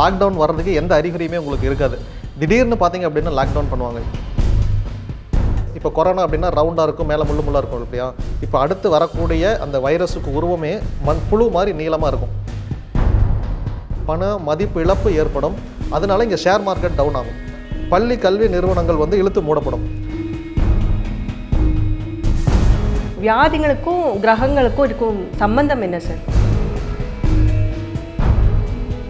Lockdown வர்றதுக்கு எந்த அறிகுறியுமே உங்களுக்கு இருக்காது. திடீர்னு பார்த்தீங்க அப்படின்னா லாக்டவுன் பண்ணுவாங்க. இப்போ கொரோனா அப்படின்னா ரவுண்டாக இருக்கும் மேலே முள்ளு முள்ளாக இருக்கும் இல்லையா? இப்போ அடுத்து வரக்கூடிய அந்த வைரஸுக்கு உருவமே மண் புழு மாதிரி நீளமாக இருக்கும். பண மதிப்பு இழப்பு ஏற்படும். அதனால இங்கே ஷேர் மார்க்கெட் டவுன் ஆகும். பள்ளி கல்வி நிறுவனங்கள் வந்து இழுத்து மூடப்படும். வியாதிகளுக்கும் கிரகங்களுக்கும் இருக்கும் சம்பந்தம் என்ன சார்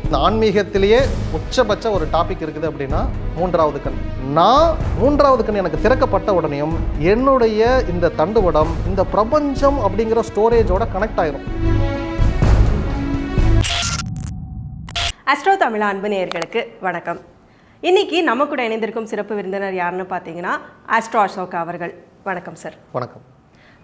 இந்த ஆன்மீகத்திலேயே உச்சபட்ச ஒரு டாபிக் இருக்குது அப்படின்னா மூன்றாவது கண். நான் மூன்றாவது கண் எனக்கு திறக்கப்பட்ட உடனேயும் என்னுடைய இந்த தண்டுவடம் இந்த பிரபஞ்சம் அப்படிங்கிற ஸ்டோரேஜோட கனெக்ட் ஆயிரும். அஸ்ட்ரோ தமிழ் அன்பு நேயர்களுக்கு வணக்கம். இன்னைக்கு நம்ம கூட இணைந்திருக்கும் சிறப்பு விருந்தினர் யாருன்னு பார்த்தீங்கன்னா ஆஸ்ட்ரோ அசோகா அவர்கள். வணக்கம் சார் வணக்கம்.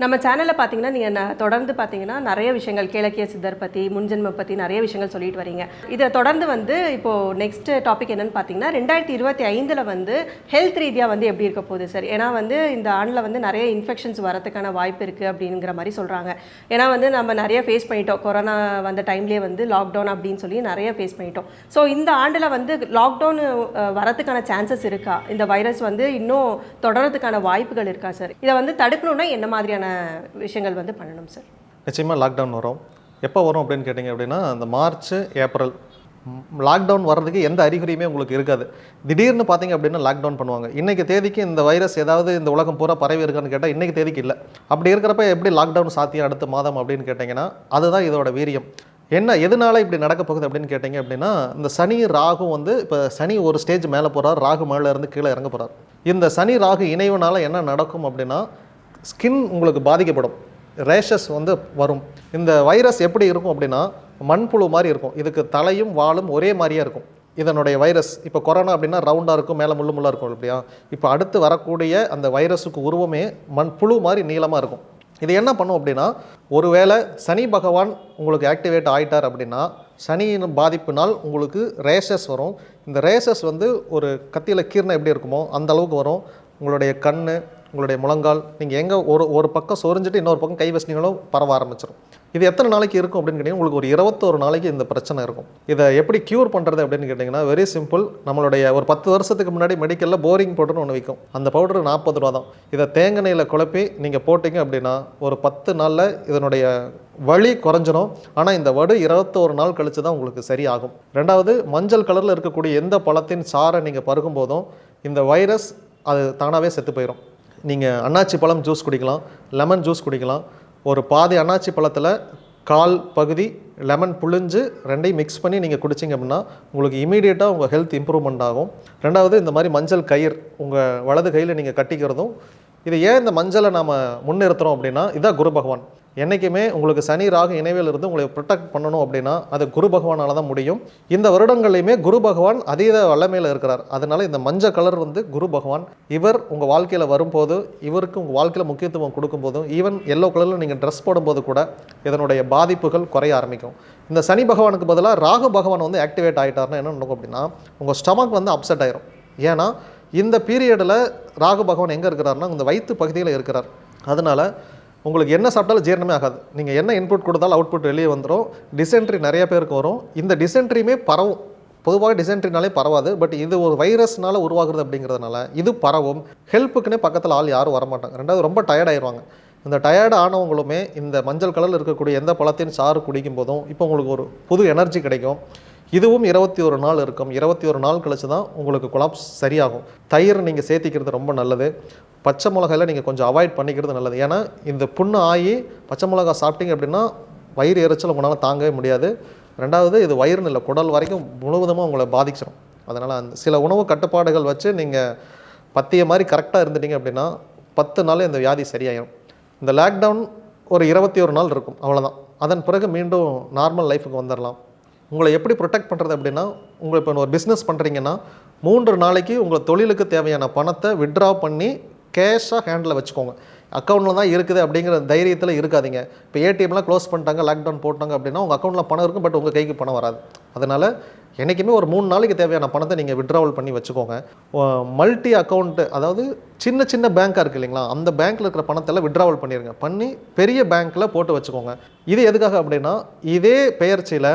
நம்ம சேனலில் பார்த்தீங்கன்னா நீங்கள் தொடர்ந்து பார்த்தீங்கன்னா நிறைய விஷயங்கள் கிழக்கிய சித்தர் பற்றி முன்ஜென்ம பற்றி நிறைய விஷயங்கள் சொல்லிட்டு வரீங்க. இதை தொடர்ந்து வந்து இப்போது நெக்ஸ்ட் டாபிக் என்னென்னு பார்த்தீங்கன்னா ரெண்டாயிரத்தி இருபத்தி ஐந்தில் வந்து ஹெல்த் ரீதியாக வந்து எப்படி இருக்க போகுது சார் ஏன்னா வந்து இந்த ஆண்டில் வந்து நிறைய இன்ஃபெக்ஷன்ஸ் வரதுக்கான வாய்ப்பு இருக்குது அப்படிங்கிற மாதிரி சொல்கிறாங்க ஏன்னா வந்து நம்ம நிறைய ஃபேஸ் பண்ணிட்டோம். கொரோனா வந்த டைம்லேயே வந்து லாக்டவுன் அப்படின்னு சொல்லி நிறைய ஃபேஸ் பண்ணிட்டோம். ஸோ இந்த ஆண்டில் வந்து லாக்டவுன் வரதுக்கான சான்சஸ் இருக்கா? இந்த வைரஸ் வந்து இன்னும் தொடர்றதுக்கான வாய்ப்புகள் இருக்கா சார் இதை வந்து தடுக்கணும்னா என்ன மாதிரியான விஷயங்கள் வந்து பண்ணணும் சார் நிச்சயமாக லாக்டவுன் வரும். எப்போ வரும் அப்படின்னு கேட்டிங்க அப்படின்னா அந்த மார்ச் ஏப்ரல். லாக்டவுன் வர்றதுக்கு எந்த அறிகுறியுமே உங்களுக்கு இருக்காது. திடீர்னு பார்த்தீங்க அப்படின்னா லாக்டவுன் பண்ணுவாங்க. இன்றைக்கி தேதிக்கு இந்த வைரஸ் ஏதாவது இந்த உலகம் பூரா பரவி இருக்கான்னு கேட்டால் இன்றைக்கி தேதிக்கு இல்லை. அப்படி இருக்கிறப்ப எப்படி லாக்டவுன் சாத்தியம் அடுத்த மாதம் அப்படின்னு கேட்டிங்கன்னா அதுதான் இதோட வீரியம். என்ன எதனால இப்படி நடக்க போகுது அப்படின்னு கேட்டிங்க அப்படின்னா இந்த சனி ராகு வந்து இப்போ சனி ஒரு ஸ்டேஜ் மேலே போகிறார் ராகு மேலே இருந்து கீழே இறங்க போகிறார் இந்த சனி ராகு இணைவுனால என்ன நடக்கும் அப்படின்னா ஸ்கின் உங்களுக்கு பாதிக்கப்படும். ரேஷஸ் வந்து வரும். இந்த வைரஸ் எப்படி இருக்கும் அப்படின்னா மண்புழு மாதிரி இருக்கும். இதுக்கு தலையும் வாலும் ஒரே மாதிரியே இருக்கும். இதனுடைய வைரஸ் இப்போ கொரோனா அப்படின்னா ரவுண்டாக இருக்கும் மேலே முள்ளு முள்ளாக இருக்கும் இல்லையா? இப்போ அடுத்து வரக்கூடிய அந்த வைரஸுக்கு உருவமே மண் புழு மாதிரி நீளமாக இருக்கும். இது என்ன பண்ணும் அப்படின்னா ஒருவேளை சனி பகவான் உங்களுக்கு ஆக்டிவேட் ஆகிட்டார் அப்படின்னா சனியின் பாதிப்பினால் உங்களுக்கு ரேஷஸ் வரும். இந்த ரேஷஸ் வந்து ஒரு கத்தியில் கீர்ணம் எப்படி இருக்குமோ அந்த அளவுக்கு வரும். உங்களுடைய கண் உங்களுடைய முழங்கால் நீங்கள் எங்கே ஒரு ஒரு பக்கம் சொரிஞ்சிட்டு இன்னொரு பக்கம் கை வச்சினீங்களோ பரவ ஆரம்பிச்சிடும் இது எத்தனை நாளைக்கு இருக்கும் அப்படின்னு கேட்டிங்கன்னா உங்களுக்கு ஒரு இருபத்தோரு நாளைக்கு இந்த பிரச்சனை இருக்கும். இதை எப்படி க்யூர் பண்ணுறது அப்படின்னு கேட்டிங்கன்னா வெரி சிம்பிள் நம்மளுடைய ஒரு பத்து வருஷத்துக்கு முன்னாடி மெடிக்கலில் போரிங் பவுடர்னு ஒன்று விற்கும் அந்த பவுடர் நாற்பது ரூபா தான். இதை தேங்காய் குழப்பி நீங்கள் போட்டிங்க அப்படின்னா ஒரு பத்து நாளில் இதனுடைய வலி குறைஞ்சிரும். ஆனால் இந்த வடு இருபத்தோரு நாள் கழித்து தான் உங்களுக்கு சரியாகும். ரெண்டாவது மஞ்சள் கலரில் இருக்கக்கூடிய எந்த பழத்தின் சாறை நீங்கள் பருகும் போதும் இந்த வைரஸ் அது தானாகவே செத்து போயிடும் நீங்கள் அன்னாச்சி பழம் ஜூஸ் குடிக்கலாம் லெமன் ஜூஸ் குடிக்கலாம். ஒரு பாதி அன்னாச்சி பழத்தில் கால் பகுதி லெமன் புழிஞ்சு ரெண்டையும் மிக்ஸ் பண்ணி நீங்கள் குடிச்சிங்க அப்படின்னா உங்களுக்கு இமீடியட்டாக உங்கள் ஹெல்த் இம்ப்ரூவ்மெண்ட் ஆகும். ரெண்டாவது இந்த மாதிரி மஞ்சள் கயிறு உங்கள் வலது கையில் நீங்கள் கட்டிக்கிறதும் இது ஏன் இந்த மஞ்சளை நாம் முன்னிறுத்துகிறோம் அப்படின்னா இதான் குரு பகவான். என்றைக்குமே உங்களுக்கு சனி ராகு இணைவில் இருந்து உங்களை ப்ரொடெக்ட் பண்ணணும் அப்படின்னா அது குரு பகவானால் தான் முடியும். இந்த வருடங்கள்லையுமே குரு பகவான் அதீத வல்லமையில் இருக்கிறார். அதனால இந்த மஞ்சள் கலர் வந்து குரு பகவான். இவர் உங்கள் வாழ்க்கையில் வரும்போது இவருக்கு உங்கள் வாழ்க்கையில் முக்கியத்துவம் கொடுக்கும்போதும் ஈவன் எல்லோ கலரில் நீங்கள் ட்ரெஸ் போடும்போது கூட இதனுடைய பாதிப்புகள் குறைய ஆரம்பிக்கும். இந்த சனி பகவானுக்கு பதிலாக ராகு பகவான் வந்து ஆக்டிவேட் ஆகிட்டார்னா என்ன நடக்கும் அப்படின்னா உங்கள் ஸ்டமக் வந்து அப்செட் ஆயிரும். ஏன்னா இந்த பீரியடில் ராகு பகவான் எங்கே இருக்கிறாருன்னா இந்த வயிற்று பகுதியில் இருக்கிறார். அதனால் உங்களுக்கு என்ன சாப்பிட்டாலும் ஜீரணமே ஆகாது. நீங்கள் என்ன இன்புட் கொடுத்தாலும் அவுட்புட் வெளியே வந்துடும் டிசென்ட்ரி நிறைய பேருக்கு வரும். இந்த டிசென்ட்ரியுமே பரவும். பொதுவாக டிசென்ட்ரினாலே பரவாது. பட் இது ஒரு வைரஸ்னால உருவாகுறது அப்படிங்கிறதுனால இது பரவும். ஹெல்ப்புக்குன்னே பக்கத்தில் ஆள் யாரும் வரமாட்டாங்க. ரெண்டாவது ரொம்ப டயர்டாயிருவாங்க இந்த டயர்டு ஆனவங்களுமே இந்த மஞ்சள் கலரில் இருக்கக்கூடிய எந்த பழத்தையும் சாறு குடிக்கும் போதும் இப்போ உங்களுக்கு ஒரு புது எனர்ஜி கிடைக்கும். இதுவும் இருபத்தி ஒரு நாள் இருக்கும். இருபத்தி ஒரு நாள் கழிச்சு தான் உங்களுக்கு குலாப்ஸ் சரியாகும். தயிர் நீங்கள் சேர்த்திக்கிறது ரொம்ப நல்லது. பச்சை மிளகாயில் நீங்கள் கொஞ்சம் அவாய்ட் பண்ணிக்கிறது நல்லது. ஏன்னா இந்த புண்ணு ஆகி பச்சை மிளகா சாப்பிட்டீங்க அப்படின்னா வயிறு எரிச்சல் உங்களால் தாங்கவே முடியாது. ரெண்டாவது இது வயிறுன்னு இல்லை குடல் வரைக்கும் முழுவதுமாக உங்களை பாதிச்சிடும் அதனால் அந்த சில உணவு கட்டுப்பாடுகள் வச்சு நீங்கள் பத்திய மாதிரி கரெக்டாக இருந்துட்டீங்க அப்படின்னா பத்து நாள் இந்த வியாதி சரியாயிடும் இந்த லாக்டவுன் ஒரு இருபத்தி ஒரு நாள் இருக்கும். அவ்வளோதான் அதன் பிறகு மீண்டும் நார்மல் லைஃபுக்கு வந்துடலாம் உங்களை எப்படி ப்ரொடெக்ட் பண்ணுறது அப்படின்னா உங்களை இப்போ ஒரு பிஸ்னஸ் பண்ணுறீங்கன்னா மூன்று நாளைக்கு உங்கள் தொழிலுக்கு தேவையான பணத்தை விட்ரா பண்ணி கேஷாக ஹேண்டில் வச்சுக்கோங்க. அக்கௌண்ட்டில் தான் இருக்குது அப்படிங்கிற தைரியத்தில் இருக்காதீங்க. இப்போ ஏடிஎம்லாம் க்ளோஸ் பண்ணிட்டாங்க லாக்டவுன் போட்டாங்க அப்படின்னா உங்கள் அக்கௌண்ட்டில் பணம் இருக்கும் பட் உங்கள் கைக்கு பணம் வராது. அதனால் என்றைக்குமே ஒரு மூணு நாளைக்கு தேவையான பணத்தை நீங்கள் விட்ராவல் பண்ணி வச்சுக்கோங்க. மல்டி அக்கௌண்ட்டு அதாவது சின்ன சின்ன பேங்க்காக இருக்குது இல்லைங்களா? அந்த பேங்க்கில் இருக்கிற பணத்தெல்லாம் விட்ராவல் பண்ணிடுங்க பண்ணி பெரிய பேங்க்கில் போட்டு வச்சுக்கோங்க. இது எதுக்காக அப்படின்னா இதே பெயர்ச்சியில்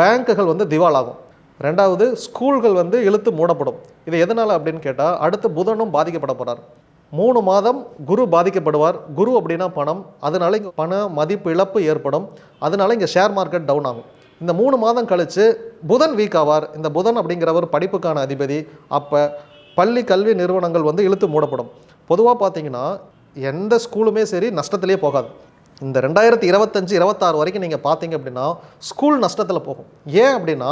பேங்க்குகள் வந்து திவாலாகும் ரெண்டாவது ஸ்கூல்கள் வந்து இழுத்து மூடப்படும். இது எதனால் அப்படின்னு கேட்டால் அடுத்து புதனும் பாதிக்கப்பட போகிறார் மூணு மாதம் குரு பாதிக்கப்படுவார். குரு அப்படின்னா பணம். அதனால இங்கே பண மதிப்பு இழப்பு ஏற்படும். அதனால இங்கே ஷேர் மார்க்கெட் டவுன் ஆகும். இந்த மூணு மாதம் கழித்து புதன் வீக் ஆவார். இந்த புதன் அப்படிங்கிறவர் படிப்புக்கான அதிபதி. அப்போ பள்ளி கல்வி நிறுவனங்கள் வந்து இழுத்து மூடப்படும். பொதுவாக பார்த்தீங்கன்னா எந்த ஸ்கூலுமே சரி நஷ்டத்திலே போகாது. இந்த ரெண்டாயிரத்தி இருபத்தஞ்சு இருபத்தாறு வரைக்கும் நீங்கள் பார்த்தீங்க அப்படின்னா ஸ்கூல் நஷ்டத்தில் போகும். ஏன் அப்படின்னா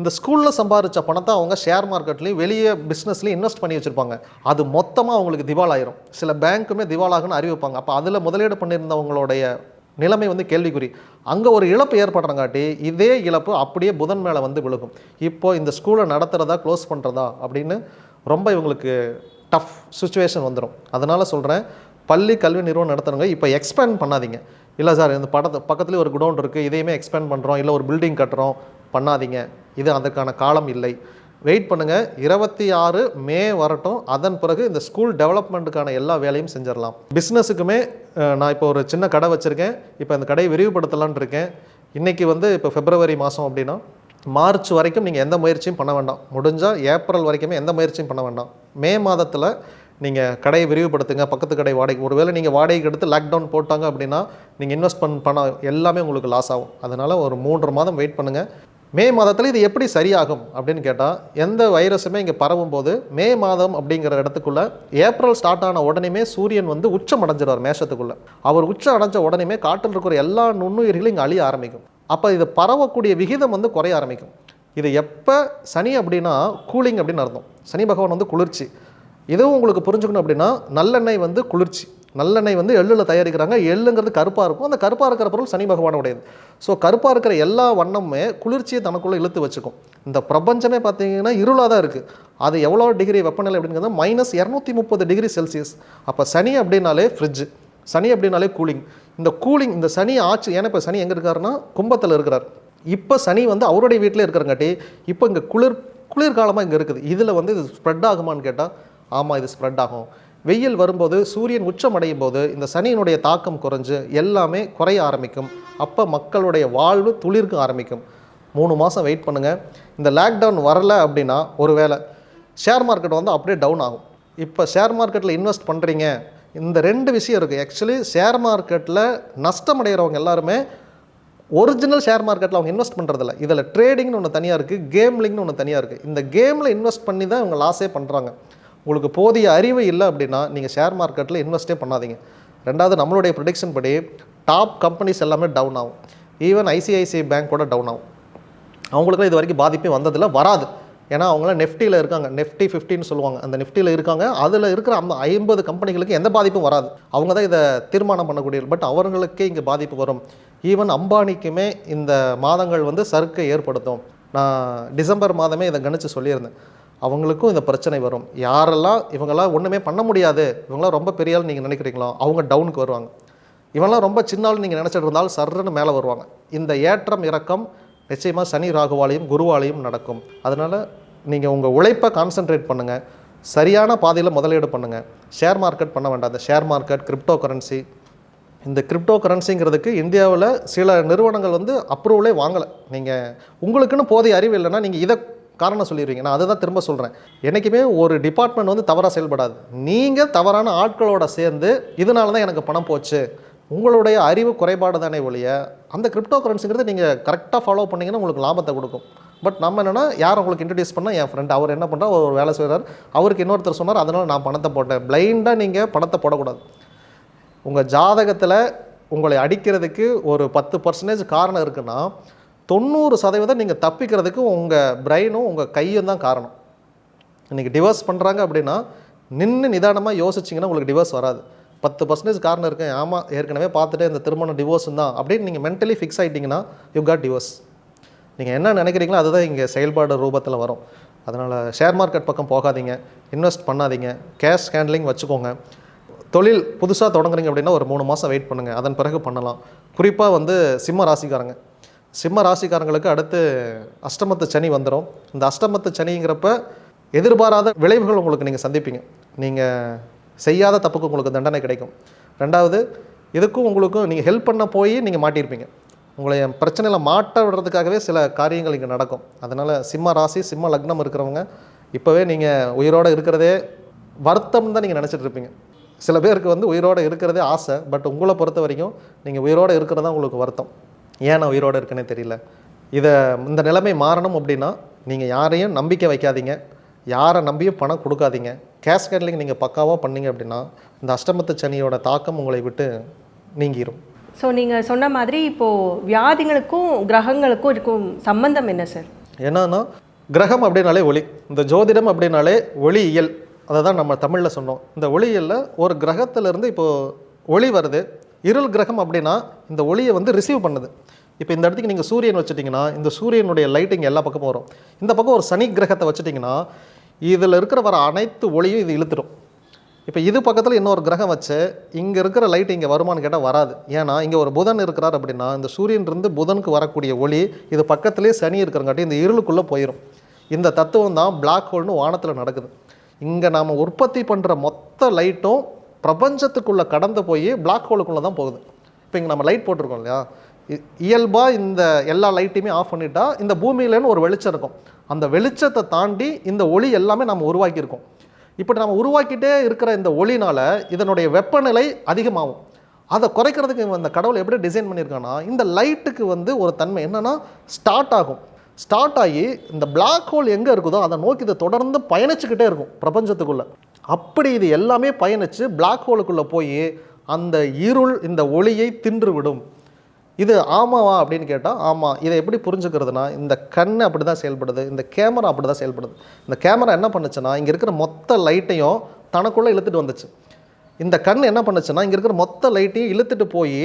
இந்த ஸ்கூலில் சம்பாதிச்ச பணத்தை அவங்க ஷேர் மார்க்கெட்லேயும் வெளியே பிஸ்னஸ்லையும் இன்வெஸ்ட் பண்ணி வச்சுருப்பாங்க. அது மொத்தமாக அவங்களுக்கு திவாலாயிரும். சில பேங்க்குமே திவாலாகுன்னு அறிவிப்பாங்க. அப்போ அதில் முதலீடு பண்ணியிருந்தவங்களுடைய நிலைமை வந்து கேள்விக்குறி. அங்கே ஒரு இழப்பு ஏற்படுறங்காட்டி இதே இழப்பு அப்படியே புதன் மேலே வந்து விழுகும். இப்போ இந்த ஸ்கூலை நடத்துகிறதா க்ளோஸ் பண்ணுறதா அப்படின்னு ரொம்ப இவங்களுக்கு டஃப் சுச்சுவேஷன் வந்துடும் அதனால் சொல்கிறேன் பள்ளி கல்வி நிறுவனம் நடத்துறவங்க இப்போ எக்ஸ்பேண்ட் பண்ணாதீங்க. இல்லை சார் இந்த படத்து பக்கத்துலேயே ஒரு குடோன் இருக்குது இதையுமே எக்ஸ்பேண்ட் பண்ணுறோம் இல்லை ஒரு பில்டிங் கட்டுறோம் பண்ணாதீங்க. இது அதற்கான காலம் இல்லை. வெயிட் பண்ணுங்கள் இருபத்தி ஆறு மே வரட்டும். அதன் பிறகு இந்த ஸ்கூல் டெவலப்மெண்ட்டுக்கான எல்லா வேலையும் செஞ்சிடலாம். பிஸ்னஸுக்குமே நான் இப்போ ஒரு சின்ன கடை வச்சுருக்கேன். இப்போ அந்த கடையை விரிவுபடுத்தலான் இருக்கேன். இன்றைக்கி வந்து இப்போ பிப்ரவரி மாதம் அப்படின்னா மார்ச் வரைக்கும் நீங்கள் எந்த முயற்சியும் பண்ண வேண்டாம். முடிஞ்சால் ஏப்ரல் வரைக்குமே எந்த முயற்சியும் பண்ண வேண்டாம். மே மாதத்தில் நீங்கள் கடையை விரிவுபடுத்துங்க பக்கத்து கடை வாடகை ஒருவேளை நீங்கள் வாடகைக்கு எடுத்து லாக்டவுன் போட்டாங்க அப்படின்னா நீங்கள் இன்வெஸ்ட் பண்ண பணம் எல்லாமே உங்களுக்கு லாஸ் ஆகும். அதனால் ஒரு மூன்று மாதம் வெயிட் பண்ணுங்கள் மே மாதத்தில் இது எப்படி சரியாகும் அப்படின்னு கேட்டால் எந்த வைரஸுமே இங்கே பரவும் போது மே மாதம் அப்படிங்கிற இடத்துக்குள்ளே ஏப்ரல் ஸ்டார்ட் ஆன உடனேமே சூரியன் வந்து உச்சம் அடைஞ்சிடுவார் மேஷத்துக்குள்ளே. அவர் உச்சம் அடைஞ்ச உடனேமே காட்டில் இருக்கிற எல்லா நுண்ணுயிர்களும் இங்கே அழிய ஆரம்பிக்கும். அப்போ இது பரவக்கூடிய விகிதம் வந்து குறைய ஆரம்பிக்கும். இது எப்போ சனி அப்படின்னா கூலிங் அப்படின்னு அர்த்தம். சனி பகவான் வந்து குளிர்ச்சி. இதுவும் உங்களுக்கு புரிஞ்சுக்கணும் அப்படின்னா நல்லெண்ணெய் வந்து குளிர்ச்சி. நல்லெண்ணெய் வந்து எள்ளில் தயாரிக்கிறாங்க. எள்ளுங்கிறது கருப்பாக இருக்கும். அந்த கருப்பாக இருக்கிற பொருள் சனி பகவானுடையது. ஸோ கருப்பாக இருக்கிற எல்லா வண்ணமுமே குளிர்ச்சியை தனக்குள்ளே இழுத்து வச்சுக்கும். இந்த பிரபஞ்சமே பார்த்தீங்கன்னா இருளாக தான் இருக்குது அது எவ்வளோ டிகிரி வெப்பநிலை அப்படிங்கிறது மைனஸ் இரநூத்தி முப்பது டிகிரி செல்சியஸ் அப்போ சனி அப்படின்னாலே ஃப்ரிட்ஜ் சனி அப்படின்னாலே கூலிங் இந்த கூலிங் இந்த சனி ஆட்சி ஏன்னா இப்போ சனி எங்கே இருக்காருன்னா கும்பத்தில் இருக்கிறார். இப்போ சனி வந்து அவருடைய வீட்டிலே இருக்கிறங்காட்டி இப்போ இங்கே குளிர் குளிர்காலமாக இங்கே இருக்குது. இதில் வந்து இது ஸ்ப்ரெட் ஆகுமான்னு கேட்டால் ஆமாம் இது ஸ்ப்ரெட் ஆகும். வெயில் வரும்போது சூரியன் உச்சம் அடையும் போது இந்த சனியினுடைய தாக்கம் குறைஞ்சு எல்லாமே குறைய ஆரம்பிக்கும். அப்போ மக்களுடைய வாழ்வு துளிர்க்க ஆரம்பிக்கும். மூணு மாதம் வெயிட் பண்ணுங்கள் இந்த லாக்டவுன் வரல அப்படின்னா ஒருவேளை ஷேர் மார்க்கெட் வந்து அப்படியே டவுன் ஆகும். இப்போ ஷேர் மார்க்கெட்டில் இன்வெஸ்ட் பண்ணுறீங்க இந்த ரெண்டு விஷயம் இருக்குது ஆக்சுவலி ஷேர் மார்க்கெட்டில் நஷ்டம் அடைகிறவங்க எல்லாருமே ஒரிஜினல் ஷேர் மார்க்கெட்டில் அவங்க இன்வெஸ்ட் பண்ணுறதில்ல இதில் ட்ரேடிங்னு ஒன்று தனியாக இருக்குது கேம்லிங்னு ஒன்று தனியாக இருக்குது இந்த கேமில் இன்வெஸ்ட் பண்ணி தான் இவங்க லாஸே பண்ணுறாங்க உங்களுக்கு போதிய அறிவு இல்லை அப்படின்னா நீங்கள் ஷேர் மார்க்கெட்டில் இன்வெஸ்ட்டே பண்ணாதீங்க. ரெண்டாவது நம்மளுடைய ப்ரொடிக்ஷன் படி டாப் கம்பெனிஸ் எல்லாமே டவுன் ஆகும். ஈவன் ஐசிஐசிஐ பேங்க் கூட டவுன் ஆகும். அவங்களுக்குலாம் இது வரைக்கும் பாதிப்பே வந்ததில்லை வராது. ஏன்னா அவங்களாம் நெஃப்டியில் இருக்காங்க. நெஃப்டி ஃபிஃப்டின்னு சொல்லுவாங்க. அந்த நெஃப்டியில் இருக்காங்க. அதில் இருக்கிற அந்த ஐம்பது கம்பெனிகளுக்கு எந்த பாதிப்பும் வராது. அவங்க தான் இதை தீர்மானம் பண்ணக்கூடிய பட் அவர்களுக்கே இங்கே பாதிப்பு வரும். ஈவன் அம்பானிக்குமே இந்த மாதங்கள் வந்து சறுக்கை ஏற்படுத்தும். நான் டிசம்பர் மாதமே இதை கணிச்சு சொல்லியிருந்தேன். அவங்களுக்கும் இந்த பிரச்சனை வரும். யாரெல்லாம் இவங்கெல்லாம் ஒன்றுமே பண்ண முடியாது. இவங்களாம் ரொம்ப பெரிய ஆள் நீங்கள் நினைக்கிறீங்களோ அவங்க டவுனுக்கு வருவாங்க. இவன்லாம் ரொம்ப சின்னாலும் நீங்கள் நினச்சிட்டு இருந்தால் சர்றன்னு மேலே வருவாங்க. இந்த ஏற்றம் இறக்கம் நிச்சயமாக சனி ராகுவாலையும் குருவாலையும் நடக்கும். அதனால் நீங்கள் உங்கள் உழைப்பை கான்சென்ட்ரேட் பண்ணுங்கள் சரியான பாதையில் முதலீடு பண்ணுங்கள் ஷேர் மார்க்கெட் பண்ண வேண்டாம். அந்த ஷேர் மார்க்கெட் கிரிப்டோ கரன்சி இந்த கிரிப்டோ கரன்சிங்கிறதுக்கு இந்தியாவில் சில நிறுவனங்கள் வந்து அப்ரூவலே வாங்கலை. நீங்கள் உங்களுக்குன்னு போதிய அறிவு இல்லைன்னா நீங்கள் இதை காரணம் சொல்லிடுவீங்க நான் அதை தான் திரும்ப சொல்கிறேன் என்றைக்குமே ஒரு டிபார்ட்மெண்ட் வந்து தவறாக செயல்படாது. நீங்கள் தவறான ஆட்களோட சேர்ந்து இதனால தான் எனக்கு பணம் போச்சு. உங்களுடைய அறிவு குறைபாடு தானே ஒழிய அந்த கிரிப்டோ கரன்சிங்கிறது நீங்கள் கரெக்டாக ஃபாலோ பண்ணீங்கன்னா உங்களுக்கு லாபத்தை கொடுக்கும். பட் நம்ம என்னென்னா யார் உங்களுக்கு இன்ட்ரடியூஸ் பண்ணால் என் ஃப்ரெண்ட் அவர் என்ன பண்ணுறா ஒரு வேலை செய்கிறார் அவருக்கு இன்னொருத்தர் சொன்னார் அதனால் நான் பணத்தை போட்டேன். பிளைண்டாக நீங்கள் பணத்தை போடக்கூடாது. உங்கள் ஜாதகத்தில் உங்களை அடிக்கிறதுக்கு ஒரு பத்து பர்சன்டேஜ் காரணம் இருக்குன்னா தொண்ணூறு சதவீதம் நீங்கள் தப்பிக்கிறதுக்கு உங்கள் பிரெயினும் உங்கள் கையும் தான் காரணம். இன்றைக்கி டிவோர்ஸ் பண்ணுறாங்க அப்படின்னா நின்று நிதானமாக யோசிச்சிங்கன்னா உங்களுக்கு டிவோர்ஸ் வராது. பத்து பர்சன்டேஜ் காரணம் இருக்கு. ஆமாம் ஏற்கனவே பார்த்துட்டு இந்த திருமணம் டிவோர்ஸ் தான் அப்படின்னு நீங்கள் மென்டலி ஃபிக்ஸ் ஆகிட்டிங்கன்னா யூ காட் டிவோர்ஸ் நீங்கள் என்ன நினைக்கிறீங்களோ அதுதான் இங்கே செயல்பாடு ரூபத்தில் வரும். அதனால் ஷேர் மார்க்கெட் பக்கம் போகாதீங்க. இன்வெஸ்ட் பண்ணாதீங்க. கேஷ் ஹேண்ட்லிங் வச்சுக்கோங்க. தொழில் புதுசாக தொடங்குறீங்க அப்படின்னா ஒரு மூணு மாதம் வெயிட் பண்ணுங்கள் அதன் பிறகு பண்ணலாம். குறிப்பாக வந்து சிம்ம ராசிக்காரங்க. சிம்ம ராசிக்காரங்களுக்கு அடுத்து அஷ்டமத்து சனி வந்துடும் இந்த அஷ்டமத்து சனிங்கிறப்ப எதிர்பாராத விளைவுகள் உங்களுக்கு நீங்கள் சந்திப்பீங்க. நீங்கள் செய்யாத தப்புக்கு உங்களுக்கு தண்டனை கிடைக்கும். ரெண்டாவது இதுக்கும் உங்களுக்கும் நீங்கள் ஹெல்ப் பண்ண போய் நீங்கள் மாட்டியிருப்பீங்க. உங்களை பிரச்சனையில் மாட்ட விடுறதுக்காகவே சில காரியங்கள் இங்கே நடக்கும். அதனால் சிம்ம ராசி சிம்ம லக்னம் இருக்கிறவங்க இப்போவே நீங்கள் உயிரோடு இருக்கிறதே வருத்தம் தான் நீங்கள் நினச்சிட்டு இருப்பீங்க. சில பேருக்கு வந்து உயிரோடு இருக்கிறதே ஆசை பட் உங்களை பொறுத்த வரைக்கும் நீங்கள் உயிரோடு இருக்கிறது தான் உங்களுக்கு வருத்தம். ஏன் நான் உயிரோடு இருக்கேனே தெரியல. இதை இந்த நிலைமை மாறணும் அப்படின்னா நீங்கள் யாரையும் நம்பிக்கை வைக்காதீங்க. யாரை நம்பியும் பணம் கொடுக்காதீங்க. கேஷ் கேட்லிங் நீங்கள் பக்காவாக பண்ணீங்க அப்படின்னா இந்த அஷ்டமத்து சனியோட தாக்கம் உங்களை விட்டு நீங்கிரும். ஸோ நீங்கள் சொன்ன மாதிரி இப்போது வியாதிகளுக்கும் கிரகங்களுக்கும் இருக்கும் சம்பந்தம் என்ன சார் என்னன்னா கிரகம் அப்படின்னாலே ஒளி. இந்த ஜோதிடம் அப்படின்னாலே ஒளியியல். அதை தான் நம்ம தமிழில் சொன்னோம். இந்த ஒளியியலில் ஒரு கிரகத்திலேருந்து இப்போது ஒளி வருது. இருள் கிரகம் அப்படின்னா இந்த ஒளியை வந்து ரிசீவ் பண்ணுது. இப்போ இந்த இடத்துக்கு நீங்கள் சூரியன் வச்சுட்டிங்கன்னா இந்த சூரியனுடைய லைட்டிங் எல்லா பக்கமும் வரும். இந்த பக்கம் ஒரு சனி கிரகத்தை வச்சுட்டிங்கன்னா இதில் இருக்கிற வர அனைத்து ஒளியும் இது இழுத்துடும் இப்போ இது பக்கத்தில் இன்னொரு கிரகம் வச்சு இங்கே இருக்கிற லைட் இங்கே வருமான்னு கேட்டால் வராது. ஏன்னா இங்கே ஒரு புதன் இருக்கிறார் அப்படின்னா இந்த சூரியன் இருந்து புதனுக்கு வரக்கூடிய ஒளி இது பக்கத்துலேயே சனி இருக்கிறங்காட்டி இந்த இருளுக்குள்ளே போயிடும் இந்த தத்துவம் தான் பிளாக் ஹோல்னு வானத்தில் நடக்குது. இங்கே நாம் உற்பத்தி பண்ணுற மொத்த லைட்டும் பிரபஞ்சத்துக்குள்ளே கடந்து போய் பிளாக் ஹோலுக்குள்ளே தான் போகுது. இப்போ இங்கே நம்ம லைட் போட்டிருக்கோம் இல்லையா? இயல்பாக இந்த எல்லா லைட்டையுமே ஆஃப் பண்ணிட்டா இந்த பூமியிலன்னு ஒரு வெளிச்சம் இருக்கும். அந்த வெளிச்சத்தை தாண்டி இந்த ஒளி எல்லாமே நம்ம உருவாக்கியிருக்கோம். இப்படி நம்ம உருவாக்கிட்டே இருக்கிற இந்த ஒளினால் இதனுடைய வெப்பநிலை அதிகமாகும். அதை குறைக்கிறதுக்கு இந்த கடவுள் எப்படி டிசைன் பண்ணியிருக்கான்னா இந்த லைட்டுக்கு வந்து ஒரு தன்மை என்னென்னா ஸ்டார்ட் ஆகும். ஸ்டார்ட் ஆகி இந்த பிளாக் ஹோல் எங்கே இருக்குதோ அதை நோக்கி இதை தொடர்ந்து பயணிச்சுக்கிட்டே இருக்கும் பிரபஞ்சத்துக்குள்ளே. அப்படி இது எல்லாமே பயணித்து பிளாக் ஹோலுக்குள்ளே போய் அந்த இருள் இந்த ஒளியை தின்று விடும் இது ஆமாவா அப்படின்னு கேட்டால் ஆமாம் இதை எப்படி புரிஞ்சுக்கிறதுனா இந்த கண் அப்படி தான் செயல்படுது இந்த கேமரா அப்படி தான் செயல்படுது. இந்த கேமரா என்ன பண்ணுச்சுன்னா இங்கே இருக்கிற மொத்த லைட்டையும் தனக்குள்ளே இழுத்துட்டு வந்துச்சு. இந்த கண் என்ன பண்ணுச்சுன்னா இங்கே இருக்கிற மொத்த லைட்டையும் இழுத்துட்டு போய்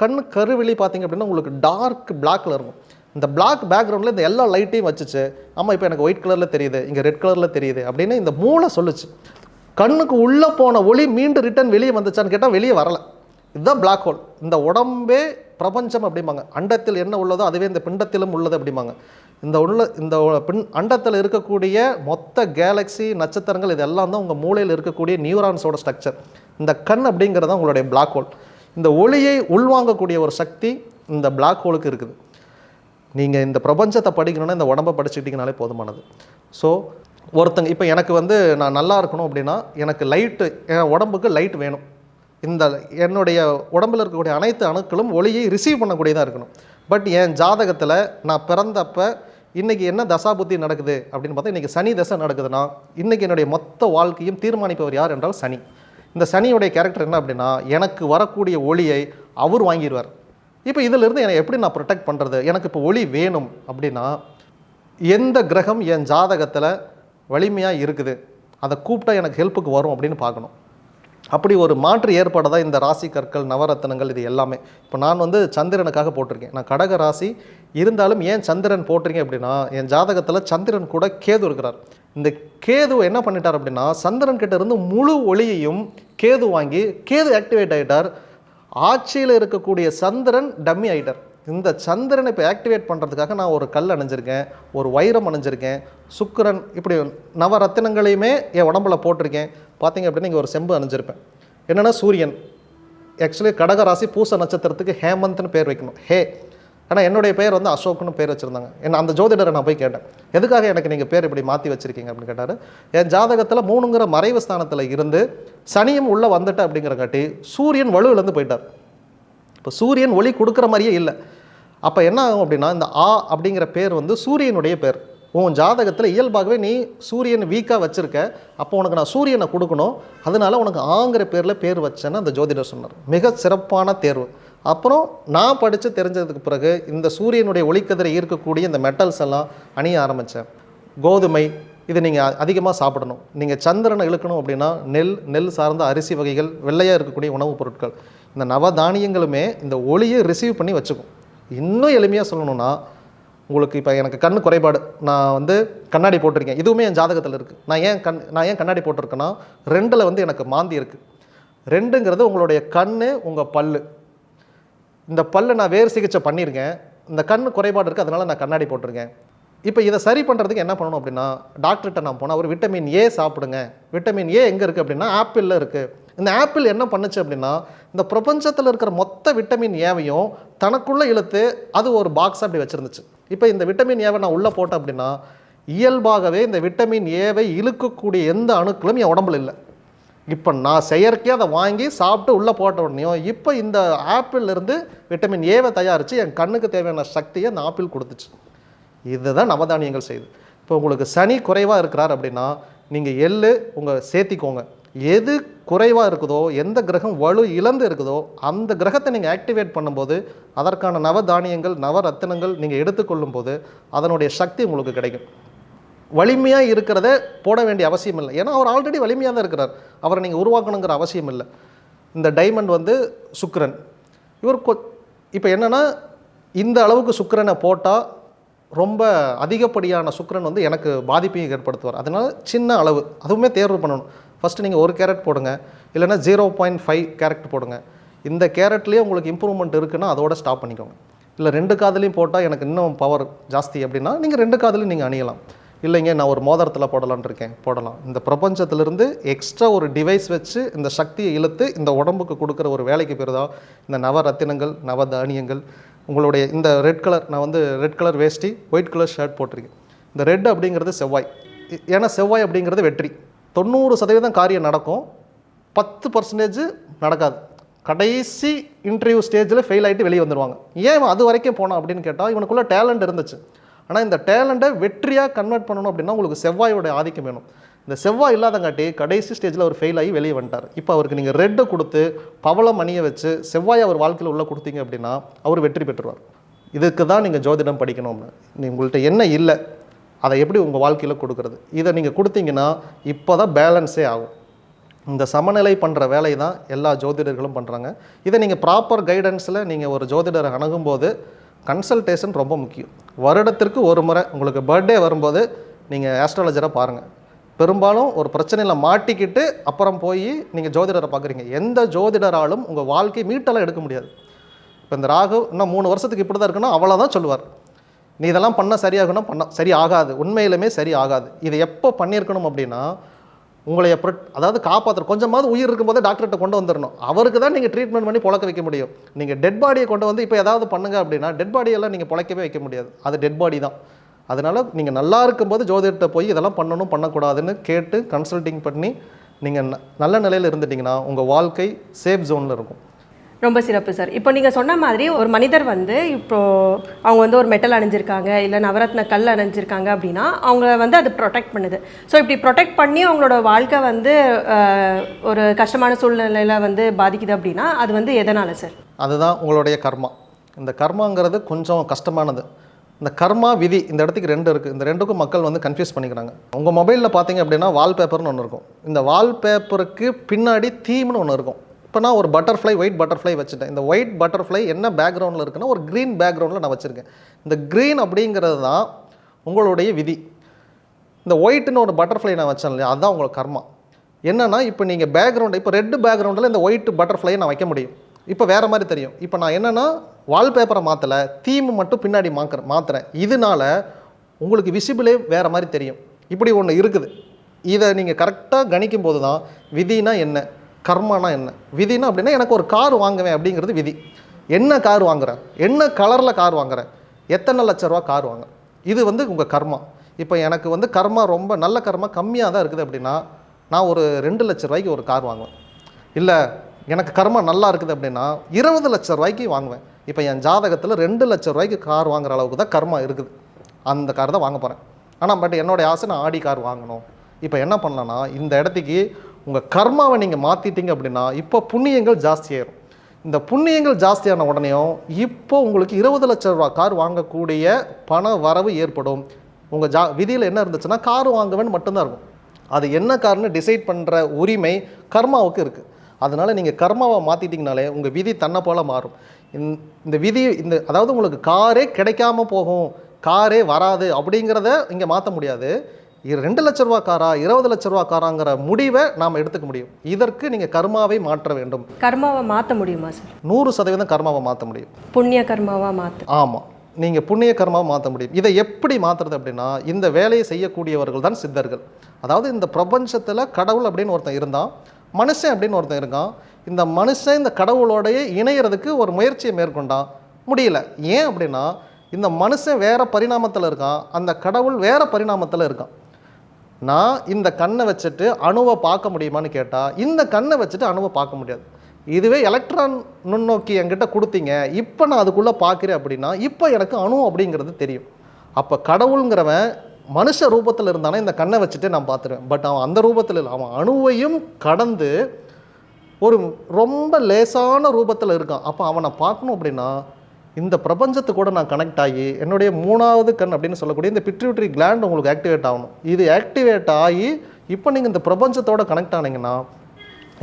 கண் கருவெளி பார்த்தீங்க அப்படின்னா உங்களுக்கு டார்க் பிளாக்கில் இருக்கும். இந்த பிளாக் பேக்ரவுண்டில் இந்த எல்லா லைட்டையும் வச்சுச்சு. ஆமாம் இப்போ எனக்கு ஒயிட் கலரில் தெரியுது இங்கே ரெட் கலரில் தெரியுது அப்படின்னு இந்த மூளை சொல்லுச்சு. கண்ணுக்கு உள்ளே போன ஒளி மீண்டும் ரிட்டர்ன் வெளியே வந்துச்சான்னு கேட்டால் வெளியே வரல. இதுதான் பிளாக் ஹோல் இந்த உடம்பே பிரபஞ்சம் அப்படிம்பாங்க. அண்டத்தில் என்ன உள்ளதோ அதுவே இந்த பிண்டத்திலும் உள்ளது அப்படிம்பாங்க. இந்த உள்ள இந்த பின் அண்டத்தில் இருக்கக்கூடிய மொத்த கேலக்ஸி நட்சத்திரங்கள் இதெல்லாம் தான் உங்கள் மூளையில் இருக்கக்கூடிய நியூரான்ஸோட ஸ்ட்ரக்சர் இந்த கண் அப்படிங்கிறது தான் உங்களுடைய பிளாக் ஹோல் இந்த ஒளியை உள்வாங்கக்கூடிய ஒரு சக்தி இந்த பிளாக் ஹோலுக்கு இருக்குது. நீங்கள் இந்த பிரபஞ்சத்தை படிக்கணும்னா இந்த உடம்பை படிச்சுக்கிட்டிங்கனாலே போதுமானது. ஸோ ஒருத்தங்க இப்போ எனக்கு வந்து நான் நல்லா இருக்கணும் அப்படின்னா எனக்கு லைட்டு என் உடம்புக்கு லைட் வேணும். இந்த என்னுடைய உடம்புல இருக்கக்கூடிய அனைத்து அணுக்களும் ஒளியை ரிசீவ் பண்ணக்கூடியதாக இருக்கணும். பட் என் ஜாதகத்தில் நான் பிறந்தப்ப இன்றைக்கி என்ன தசாபுத்தி நடக்குது அப்படின்னு பார்த்தா இன்றைக்கி சனி தசை நடக்குதுன்னா இன்றைக்கி என்னுடைய மொத்த வாழ்க்கையும் தீர்மானிப்பவர் யார் என்றால் சனி. இந்த சனியுடைய கேரக்டர் என்ன அப்படின்னா எனக்கு வரக்கூடிய ஒளியை அவர் வாங்கிடுவார் இப்போ இதிலிருந்து என்னை எப்படி நான் ப்ரொடெக்ட் பண்ணுறது எனக்கு இப்போ ஒளி வேணும் அப்படின்னா எந்த கிரகம் என் ஜாதகத்தில் வலிமையாக இருக்குது. அதை கூப்பிட்டா எனக்கு ஹெல்ப்புக்கு வரும் அப்படின்னு பார்க்கணும். அப்படி ஒரு மாற்று ஏற்பாடு தான் இந்த ராசி கற்கள் நவரத்தனங்கள் இது எல்லாமே. இப்போ நான் வந்து சந்திரனுக்காக போட்டிருக்கேன். நான் கடக ராசி இருந்தாலும் ஏன் சந்திரன் போட்டிருக்கேன் அப்படின்னா என் ஜாதகத்தில் சந்திரன் கூட கேது இருக்கிறார். இந்த கேது என்ன பண்ணிட்டார் அப்படின்னா சந்திரன் கிட்ட இருந்து முழு ஒளியையும் கேது வாங்கி கேது ஆக்டிவேட் ஆகிட்டார் ஆட்சியில் இருக்கக்கூடிய சந்திரன் டம்மி ஆகிட்டார் இந்த சந்திரனை இப்போ ஆக்டிவேட் பண்ணுறதுக்காக நான் ஒரு கல் அணிஞ்சிருக்கேன் ஒரு வைரம் அணிஞ்சிருக்கேன் சுக்கிரன் இப்படி நவரத்தினங்களையுமே என் உடம்புல போட்டிருக்கேன். பார்த்தீங்க அப்படின்னா இங்கே ஒரு செம்பு அணிஞ்சிருப்பேன். என்னென்னா சூரியன். ஆக்சுவலி கடகராசி பூச நட்சத்திரத்துக்கு ஹேமந்த்னு பேர் வைக்கணும். ஹே. ஆனால் என்னுடைய பேர் வந்து அசோக்னு பேர் வச்சுருந்தாங்க. என்ன அந்த ஜோதிடரை நான் போய் கேட்டேன். எதுக்காக எனக்கு நீங்கள் பேர் இப்படி மாற்றி வச்சுருக்கீங்க அப்படின்னு கேட்டார். என் ஜாதகத்தில் மூணுங்கிற மறைவு ஸ்தானத்தில் இருந்து சனியும் உள்ளே வந்துட்டு அப்படிங்கிறங்காட்டி சூரியன் வலுவிலேருந்து போயிட்டார். இப்போ சூரியன் ஒளி கொடுக்குற மாதிரியே இல்லை. அப்போ என்ன ஆகும் அப்படின்னா இந்த ஆ அப்படிங்கிற பேர் வந்து சூரியனுடைய பேர். உன் ஜாதகத்தில் இயல்பாகவே நீ சூரியன் வீக்காக வச்சுருக்க. அப்போ உனக்கு நான் சூரியனை கொடுக்கணும். அதனால உனக்கு ஆங்கிற பேரில் பேர் வச்சேன்னு அந்த ஜோதிடர் சொன்னார். மிக சிறப்பான தேர்வு. அப்புறம் நான் படித்து தெரிஞ்சதுக்கு பிறகு இந்த சூரியனுடைய ஒளிக்கதிரை ஈர்க்கக்கூடிய இந்த மெட்டல்ஸ் எல்லாம் அணிய ஆரம்பித்தேன் கோதுமை இது நீங்கள் அதிகமாக சாப்பிடணும். நீங்கள் சந்திரனை இழுக்கணும் அப்படின்னா நெல் நெல் சார்ந்த அரிசி வகைகள் வெள்ளையாக இருக்கக்கூடிய உணவுப் பொருட்கள். இந்த நவதானியங்களுமே இந்த ஒளியை ரிசீவ் பண்ணி வச்சுக்கும். இன்னும் எளிமையாக சொல்லணும்னா உங்களுக்கு இப்போ எனக்கு கண் குறைபாடு. நான் வந்து கண்ணாடி போட்டிருக்கேன். இதுவுமே என் ஜாதகத்தில் இருக்குது நான் ஏன் கண் நான் ஏன் கண்ணாடி போட்டிருக்கேன்னா ரெண்டில் வந்து எனக்கு மாந்தி இருக்குது ரெண்டுங்கிறது உங்களுடைய கண் உங்கள் பல்லு. இந்த பல்லை நான் வேறு சிகிச்சை பண்ணியிருக்கேன். இந்த கண் குறைபாடு இருக்குது அதனால் நான் கண்ணாடி போட்டிருக்கேன். இப்போ இதை சரி பண்ணுறதுக்கு என்ன பண்ணணும் அப்படின்னா டாக்டர்கிட்ட நான் போனால் ஒரு விட்டமின் ஏ சாப்பிடுங்க. விட்டமின் ஏ எங்கே இருக்குது அப்படின்னா ஆப்பிளில் இருக்குது இந்த ஆப்பிள் என்ன பண்ணுச்சு அப்படின்னா இந்த பிரபஞ்சத்தில் இருக்கிற மொத்த விட்டமின் ஏவையும் தனக்குள்ளே இழுத்து அது ஒரு பாக்ஸ் அப்படி வச்சுருந்துச்சு. இப்போ இந்த விட்டமின் ஏவை நான் உள்ளே போட்டேன் அப்படின்னா இயல்பாகவே இந்த விட்டமின் ஏவை இழுக்கக்கூடிய எந்த அணுக்களும் என் உடம்புல இல்லை. இப்போ நான் செயற்கையாக அதை வாங்கி சாப்பிட்டு உள்ளே போட்ட உடனேயும் இப்போ இந்த ஆப்பிள்ல இருந்து விட்டமின் ஏவை தயாரித்து என் கண்ணுக்கு தேவையான சக்தியை அந்த ஆப்பிள் கொடுத்துச்சு. இதுதான் நவதானியங்கள் செய்யுது இப்போ உங்களுக்கு சனி குறைவாக இருக்கிறார் அப்படின்னா நீங்கள் எள்ளு உங்கள் சேர்த்திக்கோங்க. எது குறைவாக இருக்குதோ எந்த கிரகம் வலு இழந்து இருக்குதோ அந்த கிரகத்தை நீங்கள் ஆக்டிவேட் பண்ணும்போது அதற்கான நவதானியங்கள் நவரத்தினங்கள் நீங்கள் எடுத்துக்கொள்ளும் போது அதனுடைய சக்தி உங்களுக்கு கிடைக்கும். வலிமையாக இருக்கிறத போட வேண்டிய அவசியம் இல்லை. ஏன்னா அவர் ஆல்ரெடி வலிமையாக தான் இருக்கிறார். அவரை நீங்கள் உருவாக்கணுங்கிற அவசியம் இல்லை. இந்த டைமண்ட் வந்து சுக்கரன். இவர் கொ இப்போ என்னென்னா இந்த அளவுக்கு சுக்கரனை போட்டால் ரொம்ப அதிகப்படியான சுக்கரன் வந்து எனக்கு பாதிப்பையும் ஏற்படுத்துவார். அதனால் சின்ன அளவு அதுவுமே தேர்வு பண்ணணும். ஃபஸ்ட்டு நீங்கள் ஒரு கேரட் போடுங்க இல்லைன்னா ஜீரோ பாயிண்ட் ஃபைவ் கேரட் போடுங்க. இந்த கேரட்லேயே உங்களுக்கு இம்ப்ரூவ்மெண்ட் இருக்குன்னா அதோட ஸ்டாப் பண்ணிக்கோங்க. இல்லை ரெண்டு காதலையும் போட்டால் எனக்கு இன்னும் பவர் ஜாஸ்தி அப்படின்னா நீங்கள் ரெண்டு காதலையும் நீங்கள் அணியலாம். இல்லைங்க நான் ஒரு மோதிரத்தில் போடலான்னு இருக்கேன் போடலாம். இந்த பிரபஞ்சத்திலிருந்து எக்ஸ்ட்ரா ஒரு டிவைஸ் வச்சு இந்த சக்தியை இழுத்து இந்த உடம்புக்கு கொடுக்குற ஒரு வேலைக்கு பேர் தான் இந்த நவரத்தினங்கள் நவதானியங்கள் உங்களுடைய இந்த ரெட் கலர் நான் வந்து ரெட் கலர் வேஷ்டி ஒயிட் கலர் ஷர்ட் போட்டிருக்கேன். இந்த ரெட் அப்படிங்கிறது செவ்வாய். ஏன்னா செவ்வாய் அப்படிங்கிறது வெற்றி. தொண்ணூறு சதவீதம் காரியம் நடக்கும். பத்து பர்சன்டேஜ் நடக்காது. கடைசி இன்டர்வியூ ஸ்டேஜில் ஃபெயில் ஆகிட்டு வெளியே வந்துடுவாங்க ஏன் இவன் அது வரைக்கும் போனான் அப்படின்னு கேட்டால் இவனுக்குள்ளே டேலண்ட் இருந்துச்சு. ஆனால் இந்த டேலண்ட்டை வெற்றியாக கன்வெர்ட் பண்ணணும் அப்படின்னா உங்களுக்கு செவ்வாயோட ஆதிக்கம் வேணும். இந்த செவ்வாய் இல்லாதங்காட்டி கடைசி ஸ்டேஜில் அவர் ஃபெயில் ஆகி வெளியே வந்துட்டார். இப்போ அவருக்கு நீங்கள் ரெட்டை கொடுத்து பவளம் மணியை வச்சு செவ்வாய் அவர் வாழ்க்கையில் உள்ளே கொடுத்தீங்க அப்படின்னா அவர் வெற்றி பெற்றுருவார் இதுக்கு தான் நீங்கள் ஜோதிடம் படிக்கணும்னு நீ உங்கள்கிட்ட என்ன இல்லை அதை எப்படி உங்கள் வாழ்க்கையில் கொடுக்குறது? இதை நீங்கள் கொடுத்தீங்கன்னா இப்போ தான் பேலன்ஸே ஆகும். இந்த சமநிலை பண்ணுற வேலை தான் எல்லா ஜோதிடர்களும் பண்ணுறாங்க இதை நீங்கள் ப்ராப்பர் கைடன்ஸில் நீங்கள் ஒரு ஜோதிடரை அணுகும்போது கன்சல்டேஷன் ரொம்ப முக்கியம். வருடத்திற்கு ஒரு முறை உங்களுக்கு பர்த்டே வரும்போது நீங்கள் ஆஸ்ட்ராலஜராக பாருங்கள் பெரும்பாலும் ஒரு பிரச்சனையில் மாட்டிக்கிட்டு அப்புறம் போய் நீங்கள் ஜோதிடரை பார்க்குறீங்க எந்த ஜோதிடராலும் உங்கள் வாழ்க்கை மீட்டெல்லாம் எடுக்க முடியாது. இப்போ இந்த ராகு இன்னும் மூணு வருஷத்துக்கு இப்படி தான் இருக்குன்னா அவ்வளோதான் சொல்லுவார். நீ இதெல்லாம் பண்ண சரியாகணும் பண்ண சரி ஆகாது. உண்மையிலுமே சரி ஆகாது. இதை எப்போ பண்ணியிருக்கணும் அப்படின்னா உங்களை எப்படி அதாவது காப்பாற்ற கொஞ்சமாவது உயிர் இருக்கும்போதே டாக்டர்கிட்ட கொண்டு வந்துடணும் அவருக்கு தான் நீங்கள் ட்ரீட்மெண்ட் பண்ணி பொழக்க வைக்க முடியும். நீங்கள் டெட் பாடியை கொண்டு வந்து இப்போ ஏதாவது பண்ணுங்க அப்படின்னா டெட் பாடியெல்லாம் நீங்கள் பொழைக்கவே வைக்க முடியாது. அது டெட் பாடி தான். அதனால் நீங்கள் நல்லா இருக்கும்போது ஜோதிடத்தை போய் இதெல்லாம் பண்ணணும் பண்ணக்கூடாதுன்னு கேட்டு கன்சல்டிங் பண்ணி நீங்கள் நல்ல நிலையில் இருந்துட்டிங்கன்னா உங்கள் வாழ்க்கை சேஃப் ஜோனில் இருக்கும். ரொம்ப சிறப்பு சார். இப்போ நீங்கள் சொன்ன மாதிரி ஒரு மனிதர் வந்து இப்போ அவங்க வந்து ஒரு மெட்டல் அணிஞ்சிருக்காங்க இல்லை நவரத்ன கல் அணிஞ்சிருக்காங்க அப்படின்னா அவங்கள வந்து அது ப்ரொடெக்ட் பண்ணுது. ஸோ இப்படி ப்ரொடெக்ட் பண்ணி அவங்களோட வாழ்க்கை வந்து ஒரு கஷ்டமான சூழ்நிலையில் வந்து பாதிக்குது அப்படின்னா அது வந்து எதனால் சார்? அதுதான் உங்களுடைய கர்மா. இந்த கர்மாங்கிறது கொஞ்சம் கஷ்டமானது. இந்த கர்மா விதி இந்த இடத்துக்கு ரெண்டு இருக்குது இந்த ரெண்டுக்கும் மக்கள் வந்து கன்ஃபியூஸ் பண்ணிக்கிறாங்க. உங்கள் மொபைலில் பார்த்தீங்க அப்படின்னா வால்பேப்பர்னு ஒன்று இருக்கும். இந்த வால்பேப்பருக்கு பின்னாடி தீம்னு ஒன்று இருக்கும். இப்போ நான் ஒரு பட்டர்ஃப்ளை ஒயிட் பட்டர்ஃப்ளை வச்சுட்டேன். இந்த ஒயிட் பட்டர்ஃப்ளை என்ன பேக்ரவுண்டில் இருக்குன்னா ஒரு க்ரீன் பேக்ரவுண்டில் நான் வச்சுருக்கேன். இந்த க்ரீன் அப்படிங்கிறது தான் உங்களுடைய விதி. இந்த ஒயிட்னு ஒரு பட்டர்ஃப்ளை நான் வச்சேன் இல்லையா அதுதான் உங்களோட கர்மா. என்னன்னா இப்போ நீங்கள் பேக்ரவுண்ட் இப்போ ரெட் பேக்ரவுண்டில் இந்த ஒயிட் பட்டர்ஃப்ளையை நான் வைக்க முடியும். இப்போ வேறு மாதிரி தெரியும். இப்போ நான் என்னென்னா வால்பேப்பரை மாற்றலை தீம் மட்டும் பின்னாடி மாக்கிற மாற்றுறேன் இதனால உங்களுக்கு விசிபிளே வேறு மாதிரி தெரியும். இப்படி ஒன்று இருக்குது. இதை நீங்கள் கரெக்டாக கணிக்கும் போது தான் விதினா என்ன? கர்மானா என்ன? விதினா அப்படின்னா எனக்கு ஒரு கார் வாங்குவேன் அப்படிங்கிறது விதி. என்ன கார் வாங்குகிறேன் என்ன கலரில் கார் வாங்குறேன்? எத்தனை லட்ச ரூபா கார் வாங்குறேன்? இது வந்து உங்கள் கர்மா. இப்போ எனக்கு வந்து கர்மா ரொம்ப நல்ல கர்மா கம்மியாக தான் இருக்குது அப்படின்னா நான் ஒரு ரெண்டு லட்ச ரூபாய்க்கு ஒரு கார் வாங்குவேன். இல்லை எனக்கு கர்மா நல்லா இருக்குது அப்படின்னா இருபது லட்ச ரூபாய்க்கு வாங்குவேன். இப்போ என் ஜாதகத்தில் ரெண்டு லட்ச ரூபாய்க்கு கார் வாங்குற அளவுக்கு தான் கர்மா இருக்குது. அந்த கார் தான் வாங்க போகிறேன் ஆனால் பட் என்னோடய ஆசை நான் ஆடி கார் வாங்கணும். இப்போ என்ன பண்ணலான்னா இந்த இடத்துக்கு உங்கள் கர்மாவை நீங்கள் மாற்றிட்டீங்க அப்படின்னா இப்போ புண்ணியங்கள் ஜாஸ்தியாயிரும். இந்த புண்ணியங்கள் ஜாஸ்தியான உடனேயும் இப்போ உங்களுக்கு இருபது லட்ச ரூபா கார் வாங்கக்கூடிய பண வரவு ஏற்படும். உங்கள் ஜா விதியில் என்ன இருந்துச்சுன்னா கார் வாங்குவேன்னு மட்டும்தான் இருக்கும். அது என்ன கார்னு டிசைட் பண்ணுற உரிமை கர்மாவுக்கு இருக்குது அதனால் நீங்கள் கர்மாவை மாற்றிட்டிங்கனாலே உங்கள் விதி தன்னை போல் மாறும். இந்த- விதி இந்த அதாவது உங்களுக்கு காரே கிடைக்காம போகும் காரே வராது அப்படிங்கிறத இங்கே மாற்ற முடியாது. ரெண்டு லட்ச ரூபா காரா இருபது லட்ச ரூபா காராங்கிற முடிவை நாம் எடுத்துக்க முடியும். இதற்கு நீங்கள் கர்மாவை மாற்ற வேண்டும். கர்மாவை மாற்ற முடியுமா சார் நூறு சதவீதம் கர்மாவை மாற்ற முடியும். புண்ணிய கர்மாவாக மாற்று ஆமாம் நீங்கள் புண்ணிய கர்மாவை மாற்ற முடியும். இதை எப்படி மாற்றுறது அப்படின்னா இந்த வேலையை செய்யக்கூடியவர்கள் தான் சித்தர்கள். அதாவது இந்த பிரபஞ்சத்தில் கடவுள் அப்படின்னு ஒருத்தன் இருந்தான் மனுஷன் அப்படின்னு ஒருத்தன் இருக்கான். இந்த மனுஷன் இந்த கடவுளோடைய இணையிறதுக்கு ஒரு முயற்சியை மேற்கொண்டான். முடியல. ஏன் அப்படின்னா இந்த மனுஷன் வேறு பரிணாமத்தில் இருக்கான். அந்த கடவுள் வேறு பரிணாமத்தில் இருக்கான். நான் இந்த கண்ணை வச்சுட்டு அணுவை பார்க்க முடியுமான்னு கேட்டால் இந்த கண்ணை வச்சுட்டு அணுவை பார்க்க முடியாது. இதுவே எலக்ட்ரான் நுண்ணோக்கி என்கிட்ட கொடுத்தீங்க. இப்போ நான் அதுக்குள்ளே பார்க்குறேன் அப்படின்னா இப்போ எனக்கு அணு அப்படிங்கிறது தெரியும். அப்போ கடவுளுங்கிறவன் மனுஷ ரூபத்தில் இருந்தானே இந்த கண்ணை வச்சுட்டு நான் பார்த்துருவேன். பட் அவன் அந்த ரூபத்தில் இல்லை. அவன் அணுவையும் கடந்து ஒரு ரொம்ப லேசான ரூபத்தில் இருக்கான். அப்போ அவனை பார்க்கணும் அப்படின்னா இந்த பிரபஞ்சத்து கூட நான் கனெக்ட் ஆகி என்னுடைய மூணாவது கண் அப்படின்னு சொல்லக்கூடிய இந்த பிட்ரியூட்ரி கிளாண்ட் உங்களுக்கு ஆக்டிவேட் ஆகணும். இது ஆக்டிவேட் ஆகி இப்போ நீங்கள் இந்த பிரபஞ்சத்தோட கனெக்ட் ஆனீங்கன்னா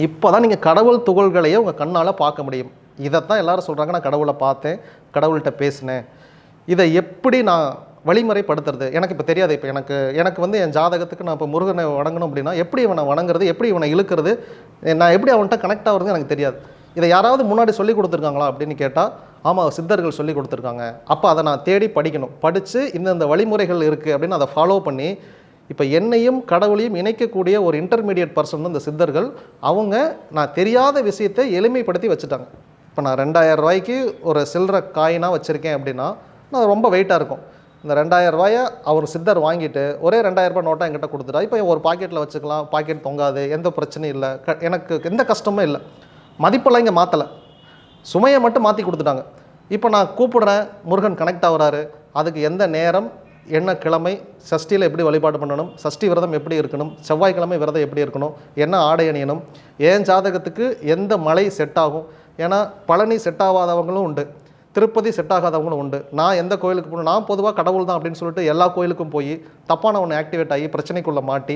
இப்போ தான் நீங்கள் கடவுள் துகள்களையே உங்கள் கண்ணால் பார்க்க முடியும். இதைத்தான் எல்லாரும் சொல்கிறாங்க நான் கடவுளை பார்த்தேன் கடவுள்கிட்ட பேசினேன். இதை எப்படி நான் வழிமுறைப்படுத்துறது. எனக்கு இப்போ தெரியாது. இப்போ எனக்கு எனக்கு வந்து என் ஜாதகத்துக்கு நான் இப்போ முருகனை வணங்கணும் அப்படின்னா எப்படி இவனை வணங்குறது எப்படி இவனை இழுக்கிறது நான் எப்படி அவன்கிட்ட கனெக்ட் ஆகிறது எனக்கு தெரியாது. இதை யாராவது முன்னாடி சொல்லி கொடுத்துருக்காங்களா அப்படின்னு கேட்டால் ஆமாம் சித்தர்கள் சொல்லி கொடுத்துருக்காங்க. அப்போ அதை நான் தேடி படிக்கணும். படித்து இந்தந்த வழிமுறைகள் இருக்குது அப்படின்னு அதை ஃபாலோ பண்ணி இப்போ என்னையும் கடவுளையும் இணைக்கக்கூடிய ஒரு இன்டர்மீடியட் பர்சன் இந்த சித்தர்கள் அவங்க நான் தெரியாத விஷயத்தை எளிமைப்படுத்தி வச்சுட்டாங்க. இப்போ நான் ரெண்டாயிரம் ரூபாய்க்கு ஒரு சில்லற காயினாக வச்சுருக்கேன் அப்படின்னா நான் ரொம்ப வெயிட்டாக இருக்கும். இந்த ரெண்டாயிரம் ரூபாயை அவர் சித்தர் வாங்கிட்டு ஒரே ரெண்டாயிரம் ரூபாய் நோட்டாக என்கிட்ட கொடுத்துட்டா இப்போ ஒரு பாக்கெட்டில் வச்சுக்கலாம் பாக்கெட் தொங்காது எந்த பிரச்சனையும் இல்லை. க எனக்கு எந்த கஷ்டமும் இல்லை. மதிப்பெல்லாம் இங்கே மாற்றலை சுமையை மட்டும் மாற்றி கொடுத்துட்டாங்க. இப்போ நான் கூப்பிடுறேன் முருகன் கனெக்ட் ஆகுறாரு. அதுக்கு எந்த நேரம் என்ன கிழமை சஷ்டியில் எப்படி வழிபாடு பண்ணணும் சஷ்டி விரதம் எப்படி இருக்கணும் செவ்வாய்க்கிழமை விரதம் எப்படி இருக்கணும் என்ன ஆடை அணியணும் ஏன் ஜாதகத்துக்கு எந்த மலை செட் ஆகும்? ஏன்னா பழனி செட் ஆகாதவங்களும் உண்டு. திருப்பதி செட் ஆகாதவங்களும் உண்டு. நான் எந்த கோயிலுக்கு போகணும் நான் பொதுவாக கடவுள் தான் அப்படின்னு சொல்லிட்டு எல்லா கோயிலுக்கும் போய் தப்பான ஒன்று ஆக்டிவேட் ஆகி பிரச்சனைக்குள்ளே மாட்டி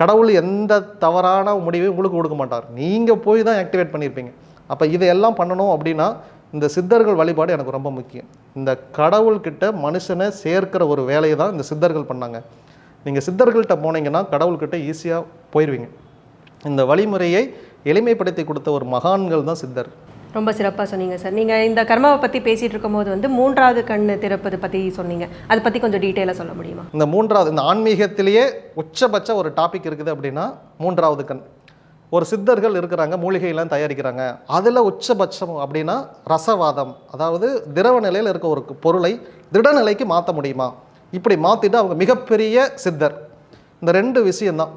கடவுள் எந்த தவறான முடிவையும் உங்களுக்கு கொடுக்க மாட்டார். நீங்கள் போய் தான் ஆக்டிவேட் பண்ணியிருப்பீங்க அப்போ இதையெல்லாம் பண்ணணும் அப்படின்னா இந்த சித்தர்கள் வழிபாடு எனக்கு ரொம்ப முக்கியம். இந்த கடவுள்கிட்ட மனுஷனை சேர்க்கிற ஒரு வேலையை தான் இந்த சித்தர்கள் பண்ணாங்க. நீங்கள் சித்தர்கள்ட்ட போனீங்கன்னா கடவுள்கிட்ட ஈஸியாக போயிடுவீங்க இந்த வழிமுறையை எளிமைப்படுத்தி கொடுத்த ஒரு மகான்கள் தான் சித்தர். ரொம்ப சிறப்பாக சொன்னீங்க சார். நீங்கள் இந்த கர்மாவை பற்றி பேசிகிட்டு இருக்கும்போது வந்து மூன்றாவது கண் திறப்பது பற்றி சொன்னீங்க. அதை பற்றி கொஞ்சம் டீட்டெயிலாக சொல்ல முடியுமா? இந்த மூன்றாவது இந்த ஆன்மீகத்திலேயே உச்சபட்ச ஒரு டாபிக் இருக்குது அப்படின்னா மூன்றாவது கண். ஒரு சித்தர்கள் இருக்கிறாங்க மூலிகையெல்லாம் தயாரிக்கிறாங்க. அதில் உச்சபட்சம் அப்படின்னா ரசவாதம். அதாவது திரவ நிலையில் இருக்க ஒரு பொருளை திடநிலைக்கு மாற்ற முடியுமா? இப்படி மாற்றிட்டு அவங்க மிகப்பெரிய சித்தர். இந்த ரெண்டு விஷயந்தான்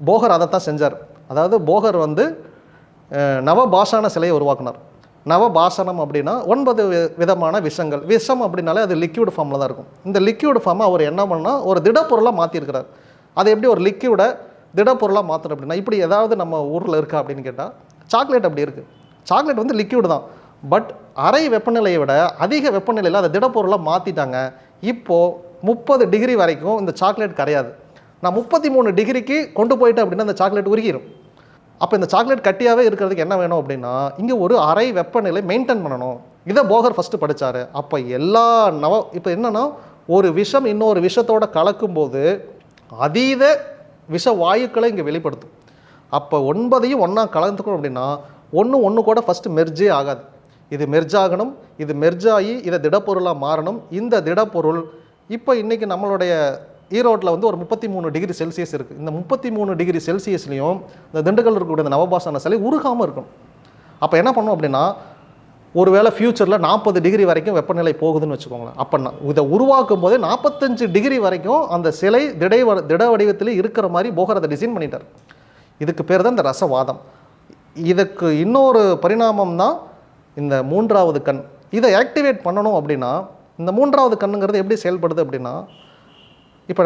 போகர் அதைத்தான் செஞ்சார். அதாவது போகர் வந்து நவபாஷான சிலையை உருவாக்குனார். நவபாஷணம் அப்படின்னா ஒன்பது வி- விதமான விஷங்கள். விஷம் அப்படின்னாலே அது லிக்யூட் ஃபார்மில் தான் இருக்கும். இந்த லிக்யூட் ஃபார்மை அவர் என்ன பண்ணால் ஒரு திடப்பொருளாக மாற்றிருக்கிறார் அது எப்படி ஒரு லிக்யூடை திடப்பொருளாக மாற்றணும் அப்படின்னா இப்படி ஏதாவது நம்ம ஊரில் இருக்கா அப்படின்னு கேட்டால் சாக்லேட் அப்படி இருக்குது சாக்லேட் வந்து லிக்யூடு தான். பட் அரை வெப்பநிலையை விட அதிக வெப்பநிலையில் அதை திடப்பொருளாக மாற்றிட்டாங்க இப்போது முப்பது டிகிரி வரைக்கும் இந்த சாக்லேட் கரையாது. நான் முப்பத்தி மூணு டிகிரிக்கு கொண்டு போயிட்டேன் அப்படின்னா அந்த சாக்லேட் உருகிடும் அப்போ இந்த சாக்லேட் கட்டியாகவே இருக்கிறதுக்கு என்ன வேணும் அப்படின்னா இங்கே ஒரு அரை வெப்பநிலை மெயின்டைன் பண்ணணும். இதை போகர் ஃபஸ்ட்டு படிச்சாரு. அப்போ எல்லா நவ இப்போ என்னென்னா ஒரு விஷம் இன்னொரு விஷத்தோட கலக்கும்போது அதீத விஷ வாயுக்களை இங்கே வெளிப்படுத்தும். அப்போ ஒன்பதையும் ஒன்றா கலந்துக்கணும் அப்படின்னா ஒன்று ஒன்று கூட ஃபஸ்ட்டு மெர்ஜே ஆகாது. இது மெர்ஜ் ஆகணும் இது மெர்ஜ் ஆகி இதை திடப்பொருளாக மாறணும். இந்த திடப்பொருள் இப்போ இன்றைக்கி நம்மளுடைய ஈரோட்டில் வந்து ஒரு முப்பத்தி மூணு டிகிரி செல்சியஸ் இருக்குது இந்த முப்பத்தி மூணு டிகிரி செல்சியஸ்லையும் இந்த திண்டுக்கல் இருக்கக்கூடிய இந்த நவபாசன சிலை உருகாமல் இருக்கும் அப்போ என்ன பண்ணோம் அப்படின்னா ஒருவேளை ஃப்யூச்சரில் நாற்பது டிகிரி வரைக்கும் வெப்பநிலை போகுதுன்னு வச்சுக்கோங்களேன். அப்போ நான் இதை உருவாக்கும் போதே நாற்பத்தஞ்சு டிகிரி வரைக்கும் அந்த சிலை திடை வ- திட வடிவத்தில் இருக்கிற மாதிரி போகிறத டிசைன் பண்ணிட்டார். இதுக்கு பேர் தான் இந்த ரசவாதம். இதுக்கு இன்னொரு பரிணாமம் தான் இந்த மூன்றாவது கண். இதை ஆக்டிவேட் பண்ணணும் அப்படின்னா இந்த மூன்றாவது கண்ணுங்கிறது எப்படி செயல்படுது அப்படின்னா இப்போ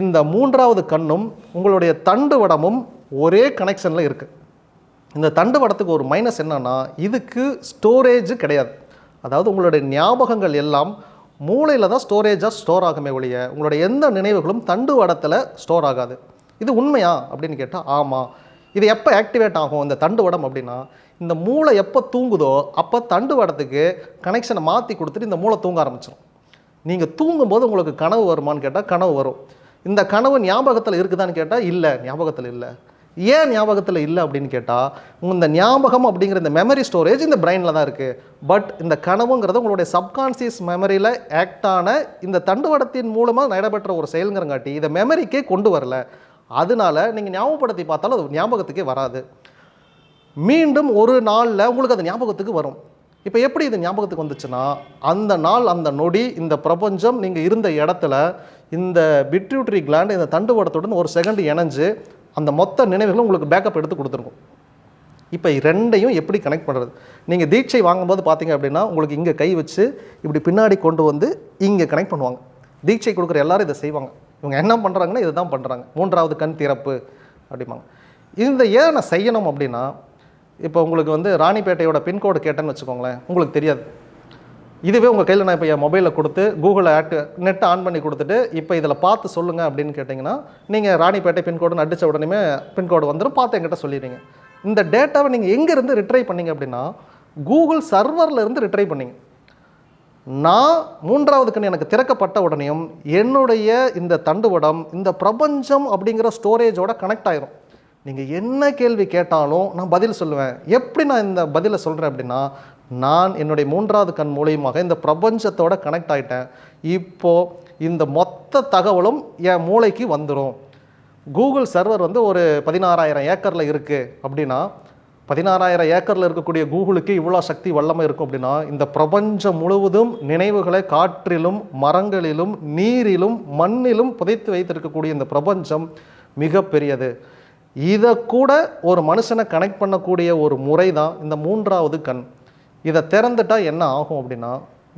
இந்த மூன்றாவது கண்ணும் உங்களுடைய தண்டு வடமும் ஒரே கனெக்ஷனில் இருக்குது இந்த தண்டு வடத்துக்கு ஒரு மைனஸ் என்னன்னா இதுக்கு ஸ்டோரேஜ் கிடையாது. அதாவது உங்களுடைய ஞாபகங்கள் எல்லாம் மூளையில் தான் ஸ்டோரேஜாக ஸ்டோர் ஆகுமே ஒழிய உங்களுடைய எந்த நினைவுகளும் தண்டு வடத்தில் ஸ்டோர் ஆகாது. இது உண்மையா அப்படின்னு கேட்டால் ஆமாம் இது எப்போ ஆக்டிவேட் ஆகும் இந்த தண்டு வடம் அப்படின்னா இந்த மூளை எப்போ தூங்குதோ அப்போ தண்டு வடத்துக்கு கனெக்ஷனை மாற்றி கொடுத்துட்டு இந்த மூளை தூங்க ஆரம்பிச்சிடும் நீங்கள் தூங்கும்போது உங்களுக்கு கனவு வருமான்னு கேட்டால் கனவு வரும். இந்த கனவு ஞாபகத்தில் இருக்குதான்னு கேட்டால் இல்லை ஞாபகத்தில் இல்லை. ஏன் ஞாபகத்தில் இல்லை அப்படின்னு கேட்டால் இந்த ஞாபகம் அப்படிங்கிற இந்த மெமரி ஸ்டோரேஜ் இந்த பிரெயினில் தான் இருக்குது பட் இந்த கனவுங்கிறது உங்களுடைய சப்கான்சியஸ் மெமரியில் ஆக்ட் ஆன இந்த தண்டுவடத்தின் மூலமாக நடைபெற்ற ஒரு செயலுங்கிறங்காட்டி இதை மெமரிக்கே கொண்டு வரல. அதனால நீங்கள் ஞாபகப்படுத்தி பார்த்தாலும் அது ஞாபகத்துக்கே வராது. மீண்டும் ஒரு நாளில் உங்களுக்கு அது ஞாபகத்துக்கு வரும். இப்போ எப்படி இது ஞாபகத்துக்கு வந்துச்சுன்னா அந்த நாள் அந்த நொடி இந்த பிரபஞ்சம் நீங்கள் இருந்த இடத்துல இந்த பிட்யூட்ரி கிளாண்ட் இந்த தண்டுவடத்துடன் ஒரு செகண்ட் இணைஞ்சு அந்த மொத்த நினைவுகளும் உங்களுக்கு பேக்கப் எடுத்து கொடுத்துருக்கும். இப்போ ரெண்டையும் எப்படி கனெக்ட் பண்ணுறது நீங்கள் தீட்சை வாங்கும்போது பார்த்தீங்க அப்படின்னா உங்களுக்கு இங்கே கை வச்சு இப்படி பின்னாடி கொண்டு வந்து இங்கே கனெக்ட் பண்ணுவாங்க. தீட்சை கொடுக்குற எல்லாரும் இதை செய்வாங்க. இவங்க என்ன பண்ணுறாங்கன்னா இதை தான் பண்ணுறாங்க மூன்றாவது கண் திறப்பு அப்படிம்பாங்க. இந்த ஏன் நான் செய்யணும் அப்படின்னா இப்போ உங்களுக்கு வந்து ராணிப்பேட்டையோட பின்கோடு கேட்டேன்னு வச்சுக்கோங்களேன் உங்களுக்கு தெரியாது. இதுவே உங்கள் கையில் நான் இப்போ என் மொபைலில் கொடுத்து கூகுளில் ஆட் நெட் ஆன் பண்ணி கொடுத்துட்டு இப்போ இதில் பார்த்து சொல்லுங்கள் அப்படின்னு கேட்டிங்கன்னா நீங்கள் ராணிப்பேட்டை பின்கோடுன்னு அடித்த உடனே பின்கோடு வந்துடும் பார்த்து என்கிட்ட சொல்லிடுங்க இந்த டேட்டாவை நீங்கள் எங்கேருந்து ரிட்ரை பண்ணீங்க அப்படின்னா கூகுள் சர்வரில் இருந்து ரிட்ரை பண்ணிங்க. நான் மூன்றாவது கண் எனக்கு திறக்கப்பட்ட உடனேயும் என்னுடைய இந்த தண்டுவடம் இந்த பிரபஞ்சம் அப்படிங்கிற ஸ்டோரேஜோட கனெக்ட் ஆயிரும். நீங்கள் என்ன கேள்வி கேட்டாலும் நான் பதில் சொல்லுவேன். எப்படி நான் இந்த பதிலை சொல்கிறேன் அப்படின்னா நான் என்னுடைய மூன்றாவது கண் மூலியமாக இந்த பிரபஞ்சத்தோட கனெக்ட் ஆகிட்டேன் இப்போது இந்த மொத்த தகவலும் என் மூளைக்கு வந்துடும் கூகுள் சர்வர் வந்து ஒரு பதினாறாயிரம் ஏக்கரில் இருக்குது அப்படின்னா பதினாறாயிரம் ஏக்கரில் இருக்கக்கூடிய கூகுளுக்கு இவ்வளோ சக்தி வல்லமை இருக்கும் அப்படின்னா இந்த பிரபஞ்சம் முழுவதும் நினைவுகளை காற்றிலும் மரங்களிலும் நீரிலும் மண்ணிலும் புதைத்து வைத்திருக்கக்கூடிய இந்த பிரபஞ்சம் மிகப்பெரியது. இதை கூட ஒரு மனுஷனை கனெக்ட் பண்ணக்கூடிய ஒரு முறை தான் இந்த மூன்றாவது கண். இதை திறந்துட்டா என்ன ஆகும் அப்படின்னா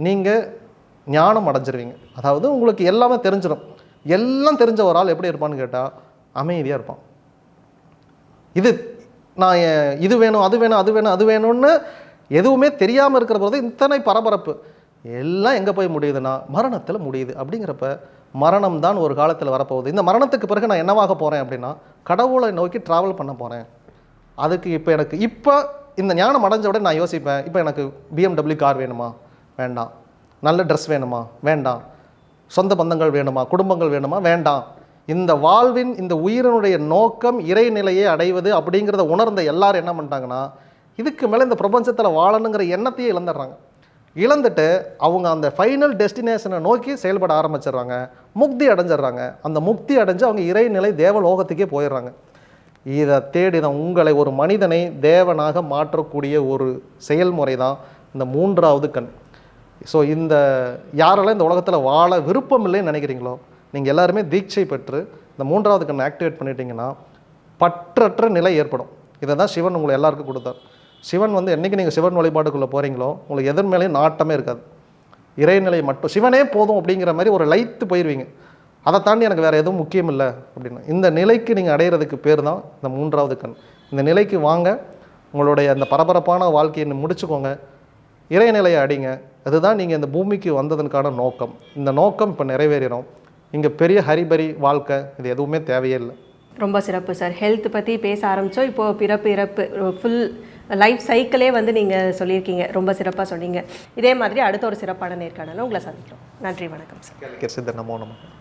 நீங்கள் ஞானம் அடைஞ்சிருவீங்க. அதாவது உங்களுக்கு எல்லாமே தெரிஞ்சிடும் எல்லாம் தெரிஞ்ச ஒரு ஆள் எப்படி இருப்பான்னு கேட்டால் அமைதியாக இருப்பான். இது நான் இது வேணும் அது வேணும் அது வேணும் அது வேணும்னு எதுவுமே தெரியாமல் இருக்கிற போது இத்தனை பரபரப்பு. எல்லாம் எங்கே போய் முடியுதுன்னா மரணத்தில் முடியுது. அப்படிங்கிறப்ப மரணம் தான் ஒரு காலத்தில் வரப்போகுது. இந்த மரணத்துக்கு பிறகு நான் என்னவாக போகிறேன் அப்படின்னா கடவுளை நோக்கி ட்ராவல் பண்ண போகிறேன் அதுக்கு இப்போ எனக்கு இப்போ இந்த ஞானம் அடைஞ்ச உடனே நான் யோசிப்பேன் இப்போ எனக்கு பிஎம்டபிள்யூ கார் வேணுமா? வேண்டாம். நல்ல ட்ரெஸ் வேணுமா? வேண்டாம். சொந்த பந்தங்கள் வேணுமா? குடும்பங்கள் வேணுமா? வேண்டாம். இந்த வாழ்வின் இந்த உயிரினுடைய நோக்கம் இறைநிலையை அடைவது அப்படிங்கிறத உணர்ந்த எல்லாரும் என்ன பண்ணிட்டாங்கன்னா இதுக்கு மேலே இந்த பிரபஞ்சத்தில் வாழணுங்கிற எண்ணத்தையே இழந்துடுறாங்க. இழந்துட்டு அவங்க அந்த ஃபைனல் டெஸ்டினேஷனை நோக்கி செயல்பட ஆரம்பிச்சிடுறாங்க. முக்தி அடைஞ்சிடுறாங்க. அந்த முக்தி அடைஞ்சு அவங்க இறைநிலை தேவலோகத்துக்கே போயிடுறாங்க. இதை தேடி தான் உங்களை ஒரு மனிதனை தேவனாக மாற்றக்கூடிய ஒரு செயல்முறை தான் இந்த மூன்றாவது கண். ஸோ இந்த யாரெல்லாம் இந்த உலகத்தில் வாழ விருப்பம் இல்லைன்னு நினைக்கிறீங்களோ நீங்கள் எல்லாருமே தீட்சை பெற்று இந்த மூன்றாவது கண் ஆக்டிவேட் பண்ணிட்டீங்கன்னா பற்றற்ற நிலை ஏற்படும். இதை தான் சிவன் உங்களை எல்லாருக்கும் கொடுத்தார். சிவன் வந்து என்றைக்கு நீங்கள் சிவன் வழிபாடுக்குள்ளே போகிறீங்களோ உங்களுக்கு எதன் மேலேயும் நாட்டமே இருக்காது. இறைநிலை மட்டும் சிவனே போதும் அப்படிங்கிற மாதிரி ஒரு லைத்து போயிடுவீங்க அதை தாண்டி எனக்கு வேறு எதுவும் முக்கியம் இல்லை அப்படின்னு. இந்த நிலைக்கு நீங்கள் அடையிறதுக்கு பேர் தான் இந்த மூன்றாவது கண். இந்த நிலைக்கு வாங்க உங்களுடைய அந்த பரபரப்பான வாழ்க்கையை முடிச்சுக்கோங்க. இறைநிலையை அடிங்க. அதுதான் நீங்கள் இந்த பூமிக்கு வந்ததற்கான நோக்கம். இந்த நோக்கம் இப்போ நிறைவேறிடும் இங்கே பெரிய ஹரிபரி வாழ்க்கை இது எதுவுமே தேவையே இல்லை. ரொம்ப சிறப்பு சார். ஹெல்த் பற்றி பேச ஆரம்பித்தோம் இப்போது பிறப்பு இறப்பு ஃபுல் லைஃப் சைக்கிளே வந்து நீங்கள் சொல்லியிருக்கீங்க. ரொம்ப சிறப்பாக சொன்னீங்க. இதே மாதிரி அடுத்த ஒரு சிறப்பான நேர்காணல உங்களை சந்திக்கிறோம். நன்றி வணக்கம் சார். சித்தர் நமோ நமக்கு